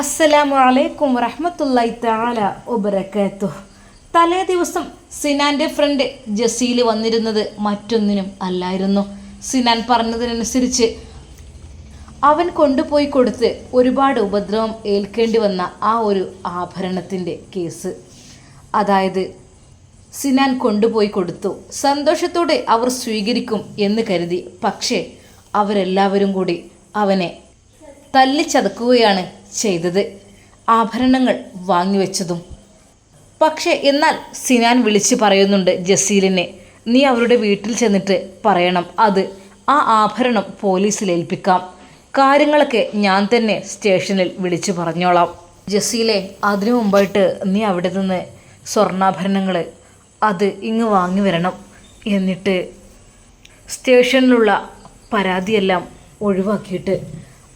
അസ്സലാമു അലൈക്കും വറഹ്മത്തുള്ളാഹി തആല വബറകാതുഹു തലേ ദിവസം സിനാന്റെ ഫ്രണ്ട് ജസീൽ വന്നിരുന്നത് മറ്റൊന്നിനും അല്ലായിരുന്നു. സിനാൻ പറഞ്ഞതിനനുസരിച്ച് അവൻ കൊണ്ടുപോയി കൊടുത്ത് ഒരുപാട് ഉപദ്രവം ഏൽക്കേണ്ടി വന്ന ആ ഒരു ആഭരണത്തിന്റെ കേസ്. അതായത് സിനാൻ കൊണ്ടുപോയി കൊടുത്തു. സന്തോഷത്തോടെ അവർ സ്വീകരിക്കും എന്ന് കരുതി. പക്ഷേ അവരെല്ലാവരും കൂടി അവനെ തല്ലിച്ചതക്കുകയാണ് ചെയ്തത്. ആഭരണങ്ങൾ വാങ്ങിവെച്ചതും പക്ഷേ എന്നാൽ സിനാൻ വിളിച്ച് പറയുന്നുണ്ട് ജസീലിനെ നീ അവരുടെ വീട്ടിൽ ചെന്നിട്ട് പറയണം അത് ആ ആഭരണം പോലീസിൽ ഏൽപ്പിക്കാം. കാര്യങ്ങളൊക്കെ ഞാൻ തന്നെ സ്റ്റേഷനിൽ വിളിച്ചു പറഞ്ഞോളാം. ജസീലെ അതിനു മുമ്പായിട്ട് നീ അവിടെ നിന്ന് സ്വർണാഭരണങ്ങൾ അത് ഇങ്ങ് വാങ്ങി വരണം എന്നിട്ട് സ്റ്റേഷനിലുള്ള പരാതിയെല്ലാം ഒഴിവാക്കിയിട്ട്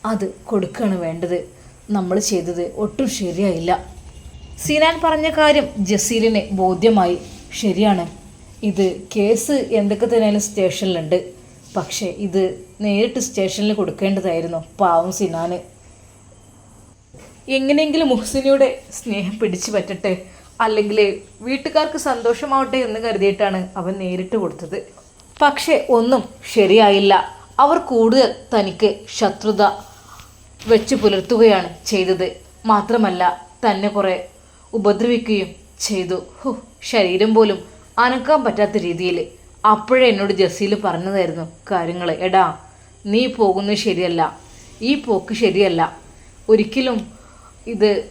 അത് കൊടുക്കുകയാണ് വേണ്ടത്. നമ്മൾ ചെയ്തത് ഒട്ടും ശരിയായില്ല. സിനാൻ പറഞ്ഞ കാര്യം ജസീലിന് ബോധ്യമായി. ശരിയാണ്. ഇത് കേസ് എന്തൊക്കെ തന്നെയാലും സ്റ്റേഷനിലുണ്ട്. പക്ഷേ ഇത് നേരിട്ട് സ്റ്റേഷനിൽ കൊടുക്കേണ്ടതായിരുന്നു പാവം സിനാന്. എങ്ങനെയെങ്കിലും മുഹ്സിനിയുടെ സ്നേഹം പിടിച്ചു പറ്റട്ടെ. അല്ലെങ്കിൽ വീട്ടുകാർക്ക് സന്തോഷമാവട്ടെ എന്ന് കരുതിയിട്ടാണ് അവൻ നേരിട്ട് കൊടുത്തത്. പക്ഷേ ഒന്നും ശരിയായില്ല. അവർ കൂടുതൽ തനിക്ക് ശത്രുത വെച്ച് പുലർത്തുകയാണ് ചെയ്തത്. മാത്രമല്ല തന്നെ കുറെ ഉപദ്രവിക്കുകയും ചെയ്തു. ഹു ശരീരം പോലും അനക്കാൻ പറ്റാത്ത രീതിയിൽ. അപ്പോഴേ എന്നോട് ജസീൽ പറഞ്ഞതായിരുന്നു കാര്യങ്ങൾ എടാ നീ പോകുന്നത് ശരിയല്ല. ഈ പോക്ക് ശരിയല്ല. ഒരിക്കലും ഇത്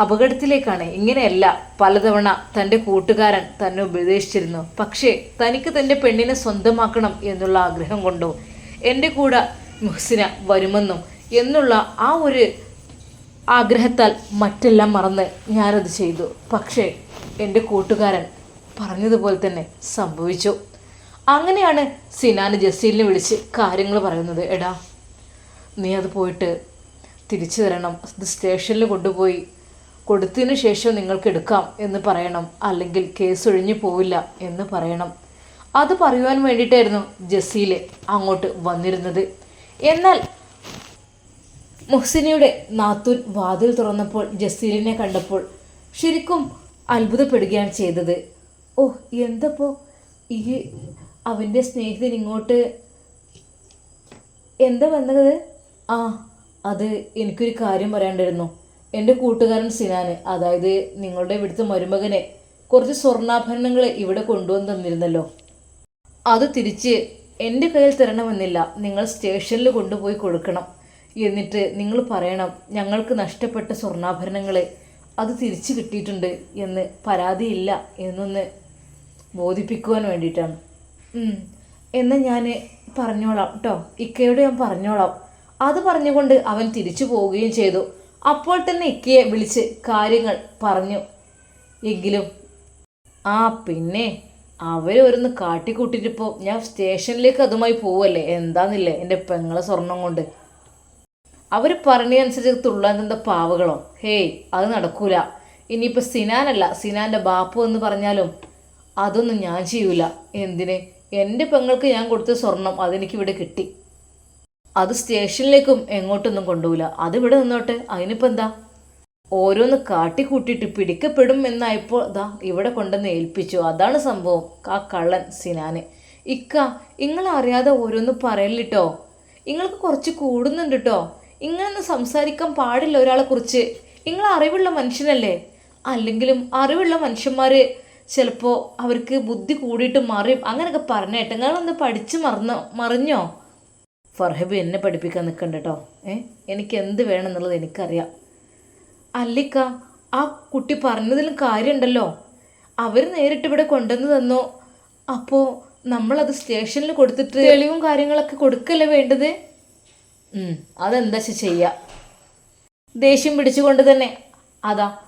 അപകടത്തിലേക്കാണ്. ഇങ്ങനെയല്ല പലതവണ തന്റെ കൂട്ടുകാരൻ തന്നെ ഉപദേശിച്ചിരുന്നു. പക്ഷേ തനിക്ക് തന്റെ പെണ്ണിനെ സ്വന്തമാക്കണം എന്നുള്ള ആഗ്രഹം കൊണ്ടോ എന്റെ കൂടെ മുഹ്സിന വരുമെന്നും എന്നുള്ള ആ ഒരു ആഗ്രഹത്താൽ മറ്റെല്ലാം മറന്ന് ഞാനത് ചെയ്തു. പക്ഷേ എന്റെ കൂട്ടുകാരൻ പറഞ്ഞതുപോലെ തന്നെ സംഭവിച്ചു. അങ്ങനെയാണ് സിനാന് ജസീലിനെ വിളിച്ച് കാര്യങ്ങൾ പറയുന്നത്. എടാ നീ അത് പോയിട്ട് തിരിച്ചു തരണം. ഇത് സ്റ്റേഷനിൽ കൊണ്ടുപോയി കൊടുത്തതിന് ശേഷം നിങ്ങൾക്ക് എടുക്കാം എന്ന് പറയണം. അല്ലെങ്കിൽ കേസ് ഒഴിഞ്ഞു പോവില്ല എന്ന് പറയണം. അത് പറയുവാൻ വേണ്ടിയിട്ടായിരുന്നു ജസീൽ അങ്ങോട്ട് വന്നിരുന്നത്. എന്നാൽ മുഹ്സിനിയുടെ നാത്തൂൻ വാതിൽ തുറന്നപ്പോൾ ജസീലിനെ കണ്ടപ്പോൾ ശരിക്കും അത്ഭുതപ്പെടുകയാണ് ചെയ്തത്. ഓ എന്തപ്പോ? ഈ അവന്റെ സ്നേഹിതൻ ഇങ്ങോട്ട് എന്താ വന്നത്? ആ അത് എനിക്കൊരു കാര്യം പറയാണ്ടായിരുന്നു എന്റെ കൂട്ടുകാരൻ സിനാന് അതായത് നിങ്ങളുടെ ഇവിടുത്തെ മരുമകനെ കുറച്ച് സ്വർണാഭരണങ്ങൾ ഇവിടെ കൊണ്ടുവന്ന് തന്നിരുന്നല്ലോ. അത് തിരിച്ച് എന്റെ കയ്യിൽ തരണമെന്നില്ല. നിങ്ങൾ സ്റ്റേഷനിൽ കൊണ്ടുപോയി കൊടുക്കണം. എന്നിട്ട് നിങ്ങൾ പറയണം ഞങ്ങൾക്ക് നഷ്ടപ്പെട്ട സ്വർണാഭരണങ്ങൾ അത് തിരിച്ചു കിട്ടിയിട്ടുണ്ട് എന്ന് പരാതിയില്ല എന്നൊന്ന് ബോധിപ്പിക്കുവാൻ വേണ്ടിയിട്ടാണ്. എന്നാൽ ഞാൻ പറഞ്ഞോളാം കേട്ടോ ഇക്കയോട് ഞാൻ പറഞ്ഞോളാം. അത് പറഞ്ഞുകൊണ്ട് അവൻ തിരിച്ചു പോവുകയും ചെയ്തു. അപ്പോൾ തന്നെ ഇക്കയെ വിളിച്ച് കാര്യങ്ങൾ പറഞ്ഞു. എങ്കിലും ആ പിന്നെ അവരൊരുന്ന് കാട്ടിക്കൂട്ടിട്ടിപ്പോൾ ഞാൻ സ്റ്റേഷനിലേക്ക് അതുമായി പോവല്ലേ? എന്താന്നില്ലേ? എന്റെ പെങ്ങളെ സ്വർണം കൊണ്ട്. അവർ പറഞ്ഞതനുസരിച്ച് തുള്ളാൻ തന്ന പാവകളോ? ഹേയ് അത് നടക്കൂല. ഇനിയിപ്പോൾ സിനാനല്ല സിനാന്റെ ബാപ്പു എന്ന് പറഞ്ഞാലും അതൊന്നും ഞാൻ ചെയ്യൂല. എന്തിന്? എന്റെ പെങ്ങൾക്ക് ഞാൻ കൊടുത്ത സ്വർണം അതെനിക്ക് ഇവിടെ കിട്ടി. അത് സ്റ്റേഷനിലേക്കും എങ്ങോട്ടൊന്നും കൊണ്ടുപോകില്ല അതിവിടെ നിന്നോട്ടെ. അതിനിപ്പോൾ എന്താ? ഓരോന്ന് കാട്ടിക്കൂട്ടിയിട്ട് പിടിക്കപ്പെടും എന്നായപ്പോൾ ദാ ഇവിടെ കൊണ്ടുവന്ന് ഏൽപ്പിച്ചു. അതാണ് സംഭവം. ആ കള്ളൻ സിനാന്. ഇക്ക നിങ്ങൾ അറിയാതെ ഓരോന്ന് പറയലിട്ടോ നിങ്ങൾക്ക് കുറച്ച് കൂടുന്നുണ്ട് കേട്ടോ ഇങ്ങനൊന്നും സംസാരിക്കാൻ പാടില്ല ഒരാളെ കുറിച്ച്. നിങ്ങൾ അറിവുള്ള മനുഷ്യനല്ലേ? അല്ലെങ്കിലും അറിവുള്ള മനുഷ്യന്മാർ ചിലപ്പോൾ അവർക്ക് ബുദ്ധി കൂടിയിട്ട് മറിയും അങ്ങനെയൊക്കെ പറഞ്ഞേട്ടെ നിങ്ങളൊന്ന് പഠിച്ച് മറന്നോ മറിഞ്ഞോ? ഫർഹബ് എന്നെ പഠിപ്പിക്കാൻ നിൽക്കണ്ട കേട്ടോ ഏ? എനിക്ക് എന്ത് വേണമെന്നുള്ളത് എനിക്കറിയാം. അല്ലിക്ക ആ കുട്ടി പറഞ്ഞതിലും കാര്യമുണ്ടല്ലോ അവർ നേരിട്ട് ഇവിടെ കൊണ്ടുവന്ന് തന്നു. അപ്പോൾ നമ്മളത് സ്റ്റേഷനിൽ കൊടുത്തിട്ട് തെളിവും കാര്യങ്ങളൊക്കെ കൊടുക്കല്ലേ വേണ്ടത്? അതെന്താ ചെയ്യുക ദേഷ്യം പിടിച്ചുകൊണ്ട് തന്നെ അതാ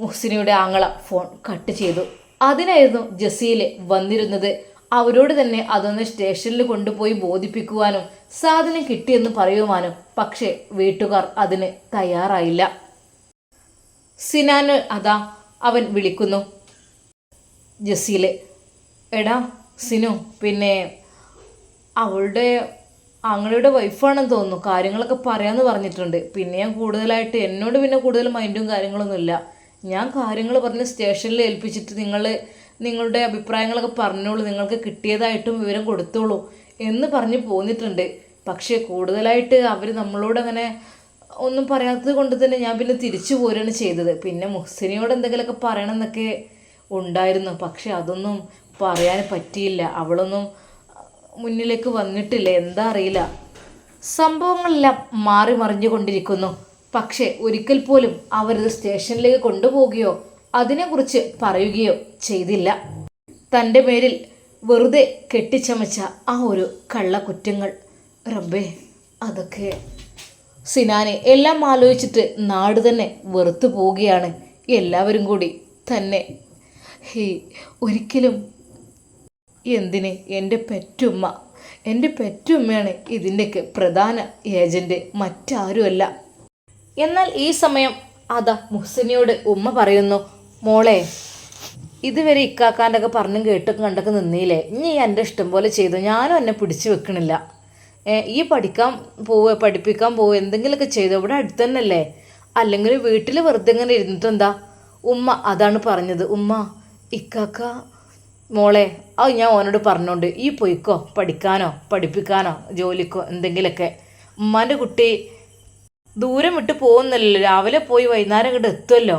മുഹ്സിനിയുടെ ആങ്ങള ഫോൺ കട്ട് ചെയ്തു. അതിനായിരുന്നു ജസീൽ വന്നിരുന്നത്. അവരോട് തന്നെ അതൊന്ന് സ്റ്റേഷനിൽ കൊണ്ടുപോയി ബോധിപ്പിക്കുവാനും സാധനം കിട്ടിയെന്ന് പറയുവാനും. പക്ഷേ വീട്ടുകാർ അതിന് തയ്യാറായില്ല. സിനാന് അതാ അവൻ വിളിക്കുന്നു. ജസീൽ എടാ സിനു പിന്നെ അവളുടെ ആങ്ങളുടെ വൈഫാണെന്ന് തോന്നുന്നു. കാര്യങ്ങളൊക്കെ പറയാമെന്ന് പറഞ്ഞിട്ടുണ്ട്. പിന്നെ ഞാൻ കൂടുതലായിട്ട് എന്നോട് പിന്നെ കൂടുതൽ മൈൻഡും കാര്യങ്ങളൊന്നുമില്ല ഞാൻ കാര്യങ്ങൾ പറഞ്ഞ് സ്റ്റേഷനിൽ ഏൽപ്പിച്ചിട്ട് നിങ്ങൾ നിങ്ങളുടെ അഭിപ്രായങ്ങളൊക്കെ പറഞ്ഞോളൂ. നിങ്ങൾക്ക് കിട്ടിയതായിട്ടും വിവരം കൊടുത്തോളൂ എന്ന് പറഞ്ഞ് പോന്നിട്ടുണ്ട്. പക്ഷേ കൂടുതലായിട്ട് അവർ നമ്മളോട് അങ്ങനെ ഒന്നും പറയാത്തത് കൊണ്ട് തന്നെ ഞാൻ പിന്നെ തിരിച്ചു പോരുകയാണ് ചെയ്തത്. പിന്നെ മുഹ്സിനിയോട് എന്തെങ്കിലുമൊക്കെ പറയണമെന്നൊക്കെ ഉണ്ടായിരുന്നു. പക്ഷെ അതൊന്നും പറയാൻ പറ്റിയില്ല. അവളൊന്നും മുന്നിലേക്ക് വന്നിട്ടില്ല? എന്താ അറിയില്ല. സംഭവങ്ങളെല്ലാം മാറി മറിഞ്ഞുകൊണ്ടിരിക്കുന്നു പക്ഷേ ഒരിക്കൽ പോലും അവരത് സ്റ്റേഷനിലേക്ക് കൊണ്ടുപോവുകയോ അതിനെക്കുറിച്ച് പറയുകയോ ചെയ്തില്ല. തന്റെ പേരിൽ വെറുതെ കെട്ടിച്ചമച്ച ആ ഒരു കള്ളക്കുറ്റങ്ങൾ. റബ്ബേ അതൊക്കെ. സിനാനെ എല്ലാം ആലോചിച്ചിട്ട് നാട് തന്നെ വെറുത്തു പോവുകയാണ്. എല്ലാവരും കൂടി തന്നെ. ഹേ ഒരിക്കലും എന്തിന് എന്റെ പെറ്റുമ്മ? എന്റെ പെറ്റുമ്മയാണ് ഇതിന്റെയൊക്കെ പ്രധാന ഏജന്റ് മറ്റാരുമല്ല. എന്നാൽ ഈ സമയം അതാ മുഹ്സിനിയോട് ഉമ്മ പറയുന്നു മോളെ ഇതുവരെ ഇക്കാക്കാന്റെ ഒക്കെ പറഞ്ഞും കേട്ടും കണ്ടൊക്കെ നിന്നില്ലേ ഇനി എന്റെ ഇഷ്ടം പോലെ ചെയ്തു. ഞാനും എന്നെ പിടിച്ചു വെക്കണില്ല. ഈ പഠിക്കാൻ പോവുക പഠിപ്പിക്കാൻ പോവുക എന്തെങ്കിലുമൊക്കെ ചെയ്തു? ഇവിടെ അടുത്ത് തന്നെയല്ലേ അല്ലെങ്കിൽ വീട്ടിൽ വെറുതെ ഇങ്ങനെ ഇരുന്നിട്ട് എന്താ ഉമ്മ അതാണ് പറഞ്ഞത്. ഉമ്മ ഇക്കാക്ക മോളെ അത് ഞാൻ ഓനോട് പറഞ്ഞോണ്ട് ഈ പൊയ്ക്കോ പഠിക്കാനോ പഠിപ്പിക്കാനോ ജോലിക്കോ എന്തെങ്കിലുമൊക്കെ ഉമ്മാന്റെ കുട്ടി ദൂരം വിട്ട് പോകുന്നില്ലല്ലോ രാവിലെ പോയി വൈകുന്നേരം ഇങ്ങോട്ട് എത്തുമല്ലോ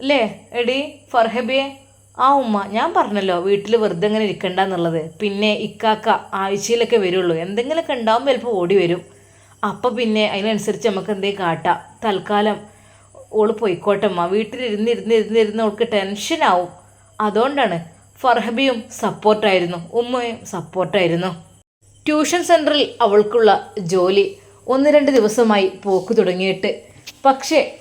അല്ലേ? എടി ഫർഹബിയെ? ആ ഉമ്മ ഞാൻ പറഞ്ഞല്ലോ വീട്ടിൽ വെറുതെ ഇങ്ങനെ ഇരിക്കണ്ട എന്നുള്ളത്. പിന്നെ ഇക്കാക്ക ആഴ്ചയിലൊക്കെ വരുള്ളൂ എന്തെങ്കിലുമൊക്കെ ഉണ്ടാവും ചിലപ്പോൾ ഓടി വരും. അപ്പം പിന്നെ അതിനനുസരിച്ച് നമുക്ക് എന്തെങ്കിലും കാട്ടാം. തൽക്കാലം ഓൾ പോയിക്കോട്ടമ്മ വീട്ടിലിരുന്നിരുന്നിരുന്നിരുന്ന് ഓൾക്ക് ടെൻഷനാവും. അതുകൊണ്ടാണ് ഫർഹബിയും സപ്പോർട്ടായിരുന്നു ഉമ്മയും സപ്പോർട്ടായിരുന്നു. ട്യൂഷൻ സെന്ററിൽ അവൾക്കുള്ള ജോലി ഒന്ന് രണ്ട് ദിവസമായി പോക്ക് തുടങ്ങിയിട്ട്. പക്ഷേ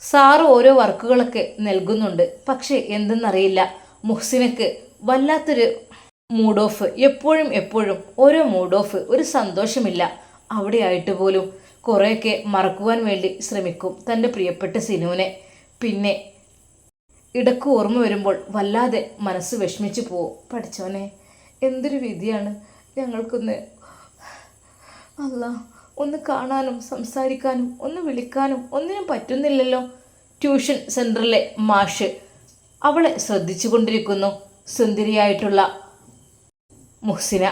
സാറ് ഓരോ വർക്കുകളൊക്കെ നൽകുന്നുണ്ട്. പക്ഷേ എന്തെന്നറിയില്ല. മുഹ്സിനക്ക് വല്ലാത്തൊരു മൂഡ് ഓഫ് എപ്പോഴും എപ്പോഴും ഓരോ മൂഡ് ഓഫ് ഒരു സന്തോഷമില്ല. അവിടെ ആയിട്ട് പോലും കുറേയൊക്കെ മറക്കുവാൻ വേണ്ടി ശ്രമിക്കും തന്റെ പ്രിയപ്പെട്ട സിനുവിനെ. പിന്നെ ഇടയ്ക്ക് ഓർമ്മ വരുമ്പോൾ വല്ലാതെ മനസ്സ് വിഷമിച്ചു പോവും. പഠിച്ചവനെ എന്തൊരു വിധിയാണ്. ഞങ്ങൾക്കൊന്ന് അല്ല ഒന്ന് കാണാനും സംസാരിക്കാനും ഒന്ന് വിളിക്കാനും ഒന്നിനും പറ്റുന്നില്ലല്ലോ. ട്യൂഷൻ സെന്ററിലെ മാഷ് അവളെ ശ്രദ്ധിച്ചു കൊണ്ടിരിക്കുന്നു. സുന്ദരിയായിട്ടുള്ള മുഹ്സിന.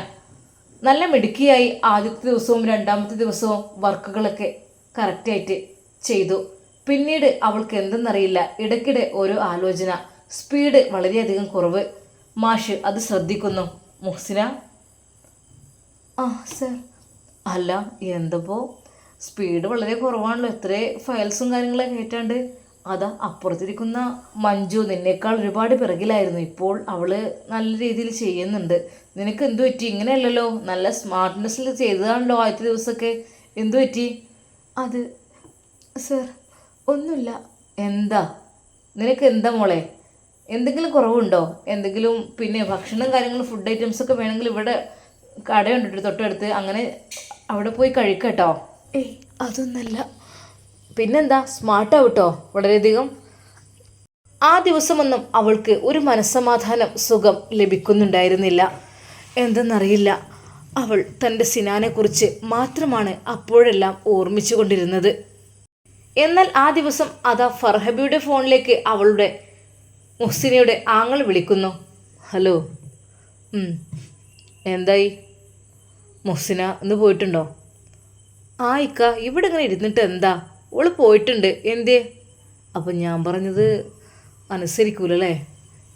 നല്ല മിടുക്കിയായി ആദ്യത്തെ ദിവസവും രണ്ടാമത്തെ ദിവസവും വർക്കുകളൊക്കെ കറക്റ്റായിട്ട് ചെയ്തു. പിന്നീട് അവൾക്ക് എന്തെന്നറിയില്ല. ഇടയ്ക്കിടെ ഓരോ ആലോചന. സ്പീഡ് വളരെയധികം കുറവ്. മാഷ് അത് ശ്രദ്ധിക്കുന്നു. മുഹ്സിന? ആ സർ. അല്ല എന്തപ്പോ? സ്പീഡ് വളരെ കുറവാണല്ലോ. എത്ര ഫയൽസും കാര്യങ്ങളൊക്കെ കയറ്റാണ്ട് അതാ അപ്പുറത്തിരിക്കുന്ന മഞ്ജു നിന്നേക്കാൾ ഒരുപാട് പിറകിലായിരുന്നു. ഇപ്പോൾ അവൾ നല്ല രീതിയിൽ ചെയ്യുന്നുണ്ട്. നിനക്ക് എന്തു പറ്റി? ഇങ്ങനെയല്ലല്ലോ. നല്ല സ്മാർട്ട്നെസ്സിൽ ചെയ്തതാണല്ലോ ആദ്യത്തെ ദിവസമൊക്കെ. എന്തു പറ്റി? അത് സർ ഒന്നുമില്ല. എന്താ? നിനക്ക് എന്താ മോളെ? എന്തെങ്കിലും കുറവുണ്ടോ? എന്തെങ്കിലും പിന്നെ ഭക്ഷണം കാര്യങ്ങളും ഫുഡ് ഐറ്റംസ് ഒക്കെ വേണമെങ്കിൽ ഇവിടെ കടയുണ്ട് ട്ടോ തൊട്ടടുത്ത്. അങ്ങനെ അവിടെ പോയി കഴിക്കട്ടോ ഏയ് അതൊന്നല്ല. പിന്നെന്താ? സ്മാർട്ടാവട്ടോ വളരെയധികം. ആ ദിവസമൊന്നും അവൾക്ക് ഒരു മനസ്സമാധാനം സുഖം ലഭിക്കുന്നുണ്ടായിരുന്നില്ല. എന്തെന്നറിയില്ല. അവൾ തന്റെ സിനാനെക്കുറിച്ച് മാത്രമാണ് അപ്പോഴെല്ലാം ഓർമ്മിച്ചു കൊണ്ടിരുന്നത് എന്നാൽ ആ ദിവസം അതാ ഫർഹബിയുടെ ഫോണിലേക്ക് അവളുടെ മുഹ്സിനയുടെ ആങ്ങൾ വിളിക്കുന്നു. ഹലോ. എന്തായി? മുഹ്സിന ഇന്ന് പോയിട്ടുണ്ടോ? ആ ഇക്ക ഇവിടെ ഇങ്ങനെ ഇരുന്നിട്ട് എന്താ? ഓൾ പോയിട്ടുണ്ട്. എന്തേ? അപ്പം ഞാൻ പറഞ്ഞത് അനുസരിക്കൂലല്ലേ?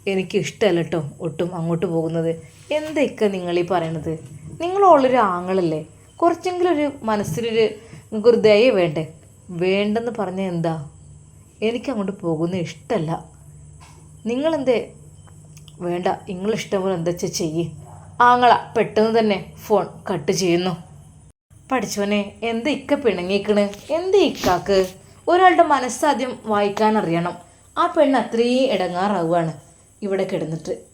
എനിക്ക് ഇഷ്ടമല്ല കേട്ടോ ഒട്ടും അങ്ങോട്ട് പോകുന്നത്. എന്താ ഇക്ക നിങ്ങൾ ഈ പറയണത്? നിങ്ങൾ ആങ്ങളല്ലേ? കുറച്ചെങ്കിലും ഒരു മനസ്സിലൊരു നിങ്ങൾക്കൊരു ദയ വേണ്ടേ? വേണ്ടെന്ന് പറഞ്ഞാൽ എന്താ? എനിക്ക് അങ്ങോട്ട് പോകുന്നത് ഇഷ്ടമല്ല നിങ്ങളെന്തേ? വേണ്ട നിങ്ങളിഷ്ടം പോലെ എന്താ വെച്ചാൽ ചെയ്യ്. ആങ്ങള പെട്ടെന്ന് തന്നെ ഫോൺ കട്ട് ചെയ്യുന്നു. പഠിച്ചവനെ എന്ത് ഇക്ക പിണങ്ങിക്കണ് എന്ത് ഇക്കാക്ക്? ഒരാളുടെ മനസ്സാദ്യം വായിക്കാൻ അറിയണം. ആ പെണ്ണ് അത്രയും ഇടങ്ങാറാവുകയാണ് ഇവിടെ കിടന്നിട്ട്.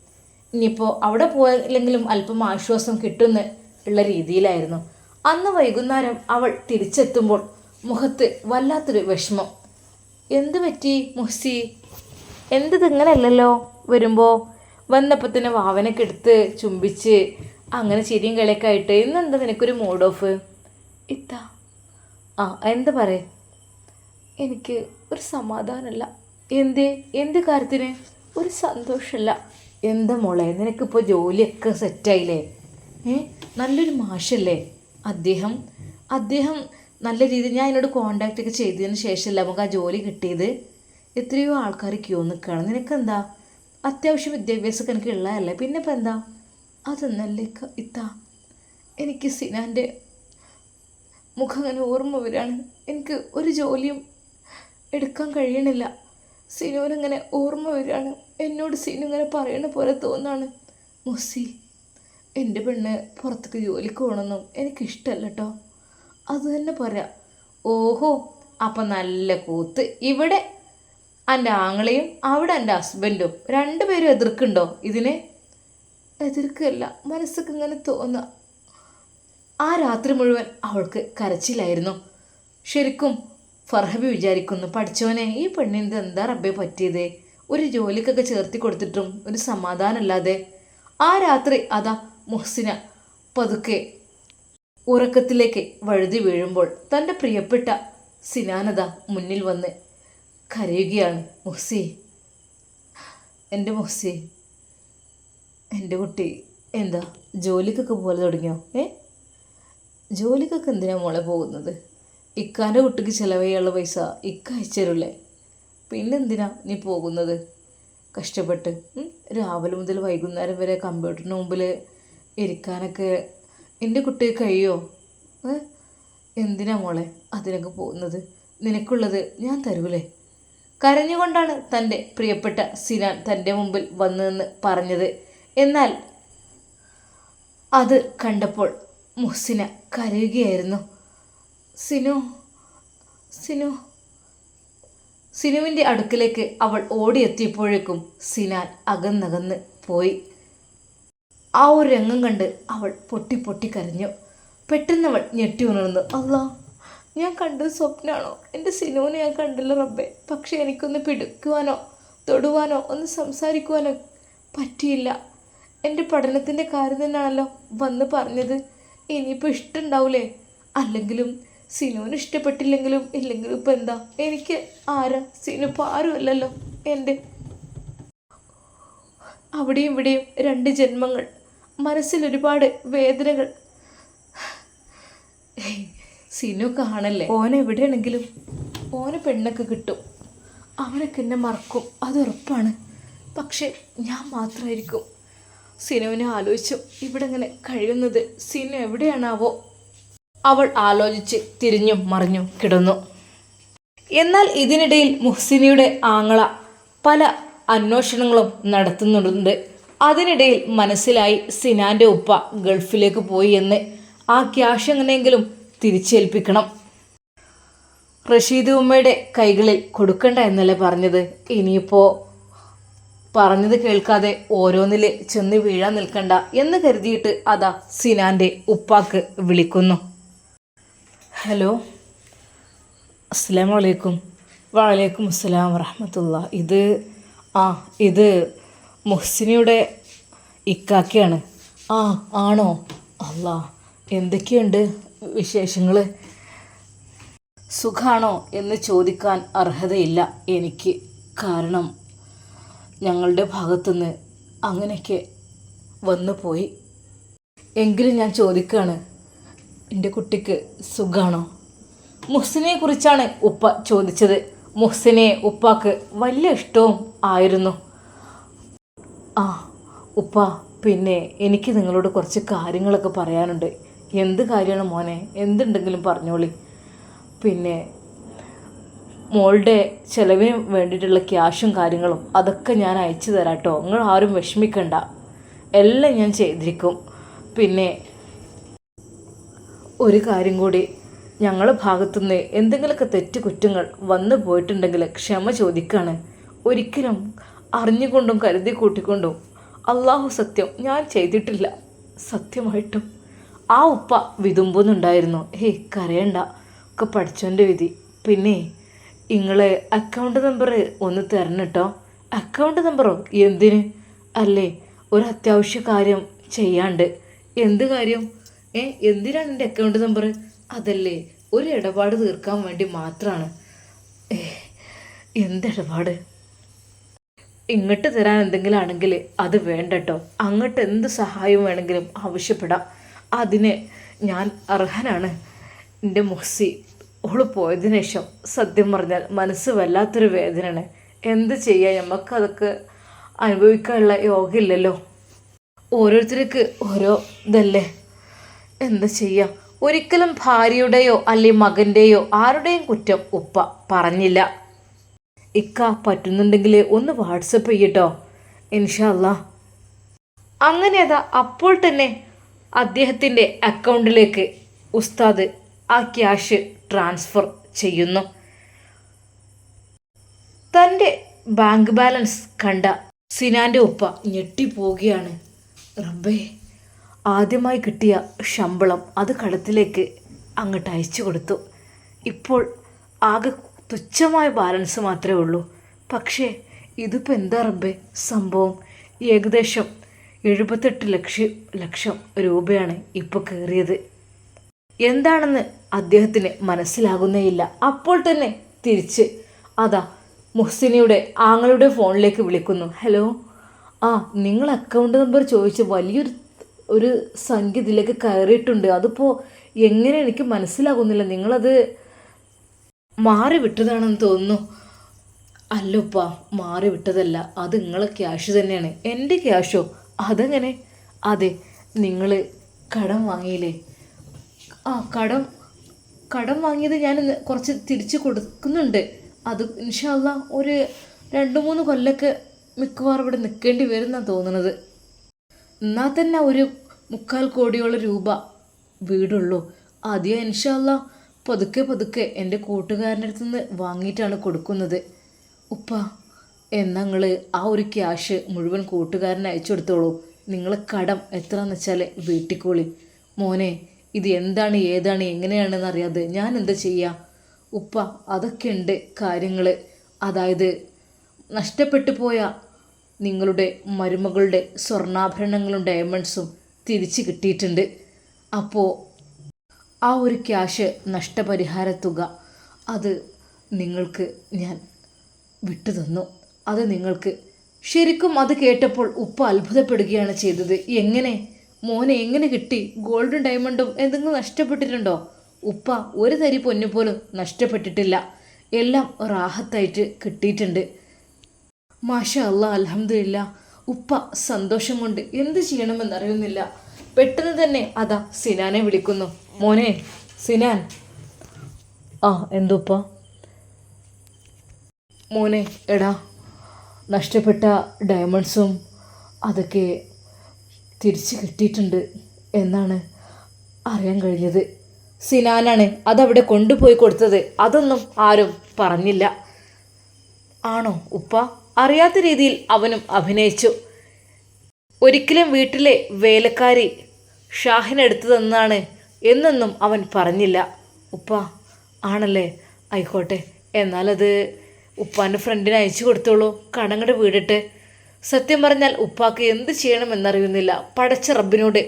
ഇനിയിപ്പോൾ അവിടെ പോയില്ലെങ്കിലും അല്പം ആശ്വാസം കിട്ടുമെന്ന് ഉള്ള രീതിയിലായിരുന്നു. അന്ന് വൈകുന്നേരം അവൾ തിരിച്ചെത്തുമ്പോൾ മുഖത്ത് വല്ലാത്തൊരു വിഷമം. എന്ത് പറ്റി മുഹ്സി? എന്ത് ഇങ്ങനെയല്ലല്ലോ വരുമ്പോൾ വന്നപ്പോൾ തന്നെ വാവനൊക്കെ എടുത്ത് ചുംബിച്ച് അങ്ങനെ ചിരിയും കളിയൊക്കെ ആയിട്ട് ഇന്നെന്താ നിനക്കൊരു മൂഡ് ഓഫ് ഇത്ത. ആ എന്താ പറയേ? എനിക്ക് ഒരു സമാധാനമല്ല എന്തേ? എന്ത് കാര്യത്തിന്? ഒരു സന്തോഷമല്ല എന്താ മോളെ? നിനക്കിപ്പോൾ ജോലിയൊക്കെ സെറ്റായില്ലേ ഏ? നല്ലൊരു മാഷല്ലേ? അദ്ദേഹം? അദ്ദേഹം നല്ല രീതിയിൽ ഞാൻ എന്നോട് കോണ്ടാക്ട് ഒക്കെ ചെയ്തതിന് ശേഷമല്ല നമുക്ക് ആ ജോലി കിട്ടിയത്? എത്രയോ ആൾക്കാർ ക്യൂ നിൽക്കുകയാണ് നിനക്കെന്താ? അത്യാവശ്യം വിദ്യാഭ്യാസമൊക്കെ എനിക്ക് ഉള്ളതല്ലേ? പിന്നെ ഇപ്പം എന്താ? അതൊന്നല്ലേ ഇത്താ എനിക്ക് സിനാന്റെ മുഖം അങ്ങനെ ഓർമ്മ വരികയാണ് എനിക്ക് ഒരു ജോലിയും എടുക്കാൻ കഴിയണില്ല. സിനുവിനിങ്ങനെ ഓർമ്മ വരികയാണ് എന്നോട് സിനു ഇങ്ങനെ പറയണ പോലെ തോന്നാണ്. മുസി എന്റെ പെണ്ണ് പുറത്തേക്ക് ജോലിക്ക് പോകണമെന്നും എനിക്കിഷ്ടമല്ല കേട്ടോ അത് തന്നെ പറയാം ഓഹോ അപ്പം നല്ല കൂത്ത്. ഇവിടെ എന്റെ ആങ്ങളെയും അവിടെ എന്റെ ഹസ്ബൻഡും രണ്ടുപേരും എതിർക്കുണ്ടോ ഇതിനെ? എതിർക്കല്ല. മനസ്സൊക്കെ ഇങ്ങനെ തോന്നുക ആ രാത്രി മുഴുവൻ അവൾക്ക് കരച്ചിലായിരുന്നു. ശരിക്കും ഫർഹബി വിചാരിക്കുന്നു പഠിച്ചവനെ ഈ പെണ്ണിന്റെ എന്താ റബ്ബെ പറ്റിയത്? ഒരു ജോലിക്കൊക്കെ ചേർത്തി കൊടുത്തിട്ടും ഒരു സമാധാനമില്ലാതെ. ആ രാത്രി അതാ മുഹ്സിന പതുക്കെ ഉറക്കത്തിലേക്ക് വഴുതി വീഴുമ്പോൾ തന്റെ പ്രിയപ്പെട്ട സിനാനത മുന്നിൽ വന്ന് കരയുകയാണ് മുഹ്സി എന്റെ മുഹ്സി എന്റെ കുട്ടി എന്താ ജോലിക്കൊക്കെ പോലെ തുടങ്ങിയോ? ഏ? ജോലിക്കൊക്കെ എന്തിനാ മോളെ പോകുന്നത്? ഇക്കാന്റെ കുട്ടിക്ക് ചിലവെയുള്ള പൈസ ഇക്ക അയച്ചുതരില്ലേ പിന്നെന്തിനാ നീ പോകുന്നത്? കഷ്ടപ്പെട്ട് രാവിലെ മുതൽ വൈകുന്നേരം വരെ കമ്പ്യൂട്ടറിന് മുമ്പിൽ ഇരിക്കാനൊക്കെ എന്റെ കുട്ടിക്ക് കഴിയോ? എന്തിനാ മോളെ അതിനൊക്കെ പോകുന്നത്? നിനക്കുള്ളത് ഞാൻ തരൂലേ? കരഞ്ഞുകൊണ്ടാണ് തന്റെ പ്രിയപ്പെട്ട സിനാൻ തന്റെ മുമ്പിൽ വന്നതെന്ന് പറഞ്ഞത്. എന്നാൽ അത് കണ്ടപ്പോൾ മുഹ്സിന കരയുകയായിരുന്നു. സിനു സിനു. സിനുവിന്റെ അടുക്കിലേക്ക് അവൾ ഓടിയെത്തിയപ്പോഴേക്കും സിനാൻ അകന്നകന്ന് പോയി. ആ ഒരു രംഗം കണ്ട് അവൾ പൊട്ടി പൊട്ടി കരഞ്ഞു. പെട്ടെന്ന് അവൾ ഞെട്ടി ഉണർന്നു. അല്ലാ ഞാൻ കണ്ടത് സ്വപ്നമാണോ എന്റെ സിനുവിനെ ഞാൻ കണ്ടില്ല റബ്ബെ. പക്ഷേ എനിക്കൊന്ന് പിടിക്കുവാനോ തൊടുവാനോ ഒന്ന് സംസാരിക്കുവാനോ പറ്റിയില്ല. എന്റെ പഠനത്തിന്റെ കാര്യം തന്നെയാണല്ലോ വന്ന് പറഞ്ഞത്. ഇനിയിപ്പോൾ ഇഷ്ടമുണ്ടാവൂലേ? അല്ലെങ്കിലും സിനുവിന് ഇഷ്ടപ്പെട്ടില്ലെങ്കിലും ഇല്ലെങ്കിലും ഇപ്പം എന്താ? എനിക്ക് ആരാ? സിനു ഇപ്പോൾ ആരുമല്ലല്ലോ എന്റെ. അവിടെയും ഇവിടെയും രണ്ട് ജന്മങ്ങൾ മനസ്സിൽ ഒരുപാട് വേദനകൾ. സിനു കാണല്ലേ? ഓൻ എവിടെയാണെങ്കിലും. ഓന് പെണ്ണൊക്കെ കിട്ടും. അവനൊക്കെ എന്നെ മറക്കും. അത് ഉറപ്പാണ്. പക്ഷെ ഞാൻ മാത്രമായിരിക്കും സിനുവിനെ ആലോചിച്ചു ഇവിടെ ഇങ്ങനെ കഴിയുന്നത് സിനു എവിടെയാണാവോ? അവൾ ആലോചിച്ച് തിരിഞ്ഞും മറിഞ്ഞും കിടന്നു. എന്നാൽ ഇതിനിടയിൽ മുഹ്സിനിയുടെ ആങ്ങള പല അന്വേഷണങ്ങളും നടത്തുന്നുണ്ട്. അതിനിടയിൽ മനസ്സിലായി സിനാന്റെ ഉപ്പ ഗൾഫിലേക്ക് പോയി എന്ന് ആ ക്യാഷ് എങ്ങനെയെങ്കിലും തിരിച്ചേൽപ്പിക്കണം. റഷീദ് ഉമ്മയുടെ കൈകളിൽ കൊടുക്കണ്ട എന്നല്ലേ പറഞ്ഞത്? ഇനിയിപ്പോൾ പറഞ്ഞത് കേൾക്കാതെ ഓരോന്നിൽ ചെന്ന് വീഴാൻ നിൽക്കണ്ട എന്ന് കരുതിയിട്ട് അതാ സിനാന്റെ ഉപ്പാക്ക് വിളിക്കുന്നു. ഹലോ. അസ്സാം വലൈക്കും വലൈക്കും അസ്സലാം വറഹമത്തുള്ള ഇത് ആ ഇത് മുഹ്സിനിയുടെ ഇക്കാക്കയാണ്. ആ ആണോ? അല്ല എന്തൊക്കെയുണ്ട് വിശേഷങ്ങൾ സുഖാണോ എന്ന് ചോദിക്കാൻ അർഹതയില്ല എനിക്ക്. കാരണം ഞങ്ങളുടെ ഭാഗത്തുനിന്ന് അങ്ങനെയൊക്കെ വന്നു പോയി. എങ്കിലും ഞാൻ ചോദിക്കുകയാണ് എന്റെ കുട്ടിക്ക് സുഖാണോ? മുഹ്സിനെ കുറിച്ചാണ് ഉപ്പ ചോദിച്ചത്. മുഹ്സിനെ ഉപ്പാക്ക് വലിയ ഇഷ്ടവും ആയിരുന്നു. ആ ഉപ്പ പിന്നെ എനിക്ക് നിങ്ങളോട് കുറച്ച് കാര്യങ്ങളൊക്കെ പറയാനുണ്ട്. എന്ത് കാര്യമാണ് മോനെ? എന്തുണ്ടെങ്കിലും പറഞ്ഞോളി. പിന്നെ മോളുടെ ചിലവിന് വേണ്ടിയിട്ടുള്ള ക്യാഷും കാര്യങ്ങളും അതൊക്കെ ഞാൻ അയച്ചു തരാം കേട്ടോ നിങ്ങൾ ആരും വിഷമിക്കണ്ട. എല്ലാം ഞാൻ ചെയ്തിരിക്കും. പിന്നെ ഒരു കാര്യം കൂടി. ഞങ്ങളുടെ ഭാഗത്തുനിന്ന് എന്തെങ്കിലുമൊക്കെ തെറ്റ് കുറ്റങ്ങൾ വന്നു പോയിട്ടുണ്ടെങ്കിൽ ക്ഷമ ചോദിക്കുകയാണ് ഒരിക്കലും അറിഞ്ഞുകൊണ്ടും കരുതി കൂട്ടിക്കൊണ്ടും അള്ളാഹു സത്യം ഞാൻ ചെയ്തിട്ടില്ല. സത്യമായിട്ടും ആ ഉപ്പ വിതുമ്പുന്നുണ്ടായിരുന്നു. ഹേ കരയണ്ട. ഒക്കെ പഠിച്ചോന്റെ വിധി. പിന്നെ നിങ്ങളെ അക്കൗണ്ട് നമ്പർ ഒന്ന് തരണം കേട്ടോ അക്കൗണ്ട് നമ്പറോ എന്തിന്? അല്ലേ ഒരു അത്യാവശ്യ കാര്യം ചെയ്യാണ്ട്. എന്ത് കാര്യം? ഏ എന്തിനാണ് എന്റെ അക്കൗണ്ട് നമ്പർ അതല്ലേ ഒരു ഇടപാട് തീർക്കാൻ വേണ്ടി മാത്രമാണ് എന്തിടപാട് ഇങ്ങോട്ട് തരാൻ എന്തെങ്കിലും ആണെങ്കിൽ അത് വേണ്ടട്ടോ. അങ്ങോട്ട് എന്ത് സഹായം വേണമെങ്കിലും ആവശ്യപ്പെടാം. അതിന് ഞാൻ അർഹനാണ്. എന്റെ മൊസി ഓൾ പോയതിനു ശേഷം സത്യം പറഞ്ഞാൽ മനസ്സ് വല്ലാത്തൊരു വേദനയാണ്. എന്ത് ചെയ്യാൻ നമുക്കതൊക്കെ അനുഭവിക്കാനുള്ള യോഗമില്ലല്ലോ ഓരോരുത്തർക്ക് ഓരോ ഇതല്ലേ? എന്താ ചെയ്യാം? ഒരിക്കലും ഭാര്യയുടെയോ അല്ലെങ്കിൽ മകന്റെയോ ആരുടെയും കുറ്റം ഉപ്പ പറഞ്ഞില്ല. ഇക്ക പറ്റുന്നുണ്ടെങ്കിൽ ഒന്ന് വാട്സപ്പ് ചെയ്യട്ടോ. ഇൻഷല്ല അങ്ങനെ അതാ അപ്പോൾ തന്നെ അദ്ദേഹത്തിന്റെ അക്കൗണ്ടിലേക്ക് ഉസ്താദ് ആ ക്യാഷ് ട്രാൻസ്ഫർ ചെയ്യുന്നു. തന്റെ ബാങ്ക് ബാലൻസ് കണ്ട സിനാന്റെ ഉപ്പ ഞെട്ടിപ്പോവുകയാണ്. റബ്ബേ ആദ്യമായി കിട്ടിയ ശമ്പളം അത് കടത്തിലേക്ക് അങ്ങോട്ട് അയച്ചു കൊടുത്തു. ഇപ്പോൾ ആകെ തുച്ഛമായ ബാലൻസ് മാത്രമേ ഉള്ളൂ. പക്ഷേ ഇതിപ്പോൾ എന്താ റബ്ബേ? സംഭവം ഏകദേശം എഴുപത്തെട്ട് ലക്ഷം ലക്ഷം രൂപയാണ് ഇപ്പോൾ കയറിയത് എന്താണെന്ന് അദ്ദേഹത്തിന് മനസ്സിലാകുന്നേയില്ല. അപ്പോൾ തന്നെ തിരിച്ച് അതാ മുഹ്സിനിയുടെ ആങ്ങളുടെ ഫോണിലേക്ക് വിളിക്കുന്നു. ഹലോ? ആ നിങ്ങൾ അക്കൗണ്ട് നമ്പർ ചോദിച്ച് വലിയൊരു ഒരു സംഖ്യ ഇതിലേക്ക് കയറിയിട്ടുണ്ട്. അതിപ്പോൾ എങ്ങനെ എനിക്ക് മനസ്സിലാകുന്നില്ല. നിങ്ങളത് മാറി വിട്ടതാണെന്ന് തോന്നുന്നു. അല്ലപ്പാ മാറി വിട്ടതല്ല അത് നിങ്ങളെ ക്യാഷ് തന്നെയാണ്. എന്റെ ക്യാഷോ അതെങ്ങനെ? അതെ നിങ്ങൾ കടം വാങ്ങിയില്ലേ? ആ കടം കടം വാങ്ങിയത് ഞാൻ കുറച്ച് തിരിച്ച് കൊടുക്കുന്നുണ്ട്. അത് ഇൻഷാല്ല ഒരു രണ്ട് മൂന്ന് കൊല്ലൊക്കെ മിക്കവാറും ഇവിടെ നിൽക്കേണ്ടി വരുന്നാണ് തോന്നുന്നത് എന്നാൽ തന്നെ ഒരു മുക്കാൽ കോടിയോളം രൂപ വീടുള്ളൂ. ആദ്യം ഇൻഷാല്ല പതുക്കെ പതുക്കെ എന്റെ കൂട്ടുകാരന്റെ അടുത്ത് നിന്ന് വാങ്ങിയിട്ടാണ് കൊടുക്കുന്നത്. ഉപ്പ എന്നാ നിങ്ങൾ ആ ഒരു ക്യാഷ് മുഴുവൻ കൂട്ടുകാരന് അയച്ചു കൊടുത്തോളൂ. നിങ്ങൾ കടം എത്രയെന്ന് വെച്ചാൽ വീട്ടിക്കോളി. മോനെ ഇത് എന്താണ് ഏതാണ് എങ്ങനെയാണെന്ന് അറിയാതെ ഞാൻ എന്താ ചെയ്യുക ഉപ്പ അതൊക്കെ ഉണ്ട് കാര്യങ്ങൾ അതായത് നഷ്ടപ്പെട്ടു പോയ നിങ്ങളുടെ മരുമകളുടെ സ്വർണാഭരണങ്ങളും ഡയമണ്ട്സും തിരിച്ചു കിട്ടിയിട്ടുണ്ട്. അപ്പോൾ ആ ഒരു ക്യാഷ് നഷ്ടപരിഹാര തുക അത് നിങ്ങൾക്ക് ഞാൻ വിട്ടു തന്നു. അത് നിങ്ങൾക്ക് ശരിക്കും അത് കേട്ടപ്പോൾ ഉപ്പ അത്ഭുതപ്പെടുകയാണ് ചെയ്തത്. എങ്ങനെ? മോനെ എങ്ങനെ കിട്ടി? ഗോൾഡും ഡയമണ്ടും എന്തെങ്കിലും നഷ്ടപ്പെട്ടിട്ടുണ്ടോ? ഉപ്പ ഒരു തരി പൊന്നു പോലും നഷ്ടപ്പെട്ടിട്ടില്ല. എല്ലാം റാഹത്തായിട്ട് കിട്ടിയിട്ടുണ്ട്. മാഷ അല്ല അലഹമില്ല ഉപ്പ സന്തോഷം കൊണ്ട് എന്ത് ചെയ്യണമെന്നറിയുന്നില്ല. പെട്ടെന്ന് തന്നെ അതാ സിനാനെ വിളിക്കുന്നു. മോനെ സിനാൻ. ആ എന്തുപ്പ മോനെ എടാ നഷ്ടപ്പെട്ട ഡയമണ്ട്സും അതൊക്കെ തിരിച്ചു കിട്ടിയിട്ടുണ്ട് എന്നാണ് അറിയാൻ കഴിഞ്ഞത്. സിനാനാണ് അതവിടെ കൊണ്ടുപോയി കൊടുത്തത്. അതൊന്നും ആരും പറഞ്ഞില്ല. ആണോ ഉപ്പ? അറിയാത്ത രീതിയിൽ അവനും അഭിനയിച്ചു. ഒരിക്കലും വീട്ടിലെ വേലക്കാരി ഷാഹിനെടുത്തു തന്നാണ് എന്നൊന്നും അവൻ പറഞ്ഞില്ല. ഉപ്പ ആണല്ലേ? ആയിക്കോട്ടെ എന്നാലത് ഉപ്പാന്റെ ഫ്രണ്ടിന് അയച്ചു കൊടുത്തോളൂ. കടങ്ങടെ വീടിട്ട്. സത്യം പറഞ്ഞാൽ ഉപ്പാക്ക് എന്ത് ചെയ്യണമെന്നറിയുന്നില്ല. പടച്ച റബ്ബിനോട്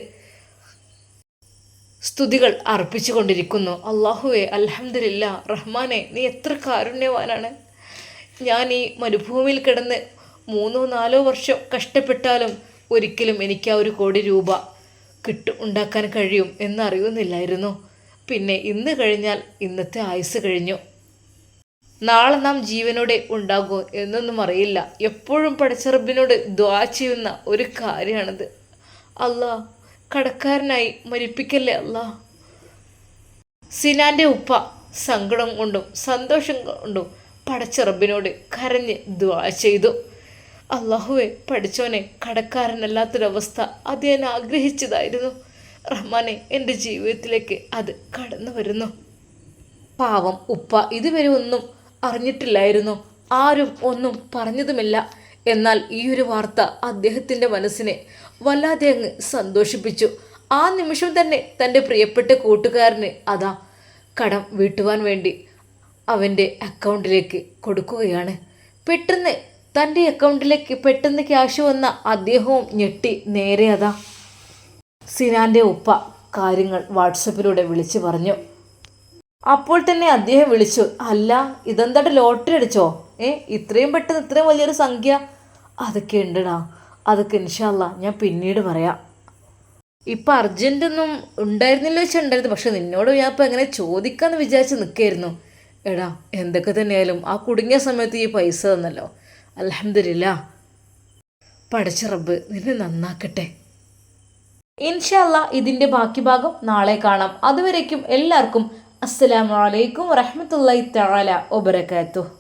സ്തുതികൾ അർപ്പിച്ചു കൊണ്ടിരിക്കുന്നു. അള്ളാഹുവെ അലഹമില്ല റഹ്മാനെ നീ എത്ര കാരുണ്യവാനാണ്. ഞാൻ ഈ മരുഭൂമിയിൽ കിടന്ന് മൂന്നോ നാലോ വർഷം കഷ്ടപ്പെട്ടാലും ഒരിക്കലും എനിക്ക് ആ ഒരു കോടി രൂപ കിട്ടു ഉണ്ടാക്കാൻ കഴിയും എന്നറിയുന്നില്ലായിരുന്നു പിന്നെ ഇന്ന് കഴിഞ്ഞാൽ ഇന്നത്തെ ആയുസ് കഴിഞ്ഞു. നാളെ നാം ജീവനോടെ ഉണ്ടാകുമോ എന്നൊന്നും അറിയില്ല. എപ്പോഴും പടച്ചറബിനോട് ദ്വാ ചെയ്യുന്ന ഒരു കാര്യമാണിത്. അല്ലാ കടക്കാരനായി മരിപ്പിക്കല്ലേ അല്ലാ സിനാന്റെ ഉപ്പ സങ്കടം കൊണ്ടും സന്തോഷം കൊണ്ടും പടച്ചറബിനോട് കരഞ്ഞ് ദ്വാ ചെയ്തു. അള്ളാഹുവെ പഠിച്ചോനെ കടക്കാരനല്ലാത്തൊരവസ്ഥ അത് ഞാൻ ആഗ്രഹിച്ചതായിരുന്നു. റഹ്മാനെ എന്റെ ജീവിതത്തിലേക്ക് അത് കടന്നു വരുന്നു. പാവം ഉപ്പ ഇതുവരെ ഒന്നും അറിഞ്ഞിട്ടില്ലായിരുന്നു. ആരും ഒന്നും പറഞ്ഞതുമില്ല. എന്നാൽ ഈ ഒരു വാർത്ത അദ്ദേഹത്തിന്റെ മനസ്സിനെ വല്ലാതെ അങ്ങ് സന്തോഷിപ്പിച്ചു. ആ നിമിഷം തന്നെ തന്റെ പ്രിയപ്പെട്ട കൂട്ടുകാരന് അതാ കടം വീട്ടുവാൻ വേണ്ടി അവന്റെ അക്കൗണ്ടിലേക്ക് കൊടുക്കുകയാണ്. പെട്ടെന്ന് തന്റെ അക്കൗണ്ടിലേക്ക് പെട്ടെന്ന് ക്യാഷ് വന്ന അദ്ദേഹവും ഞെട്ടി നേരെ അതാ. സിനാന്റെ ഉപ്പ കാര്യങ്ങൾ വാട്സപ്പിലൂടെ വിളിച്ചു പറഞ്ഞു. അപ്പോൾ തന്നെ അദ്ദേഹം വിളിച്ചു അല്ല ഇതെന്താട്ട് ലോട്ടറി അടിച്ചോ? ഏ ഇത്രയും പെട്ടെന്ന് ഇത്രയും വലിയൊരു സംഖ്യ? അതൊക്കെ ഉണ്ടടാ അതൊക്കെ ഇൻഷാല്ല ഞാൻ പിന്നീട് പറയാം. ഇപ്പം അർജന്റൊന്നും ഉണ്ടായിരുന്നില്ല വെച്ചുണ്ടായിരുന്നു പക്ഷെ നിന്നോട് ഞാൻ ഇപ്പം എങ്ങനെ ചോദിക്കാമെന്ന് വിചാരിച്ച് നിൽക്കായിരുന്നു എടാ എന്തൊക്കെ തന്നെയായാലും ആ കുടുങ്ങിയ സമയത്ത് ഈ പൈസ തന്നല്ലോ. അലഹമില്ല പഠിച്ച റബ്ബ് നിന്നെ നന്നാക്കട്ടെ. ഇൻഷല്ല ഇതിന്റെ ബാക്കി ഭാഗം നാളെ കാണാം. അതുവരേക്കും എല്ലാവർക്കും അസ്സലാമു അലൈക്കും വറഹ്മത്തുള്ളാഹി തആല വബറകാതുഹു.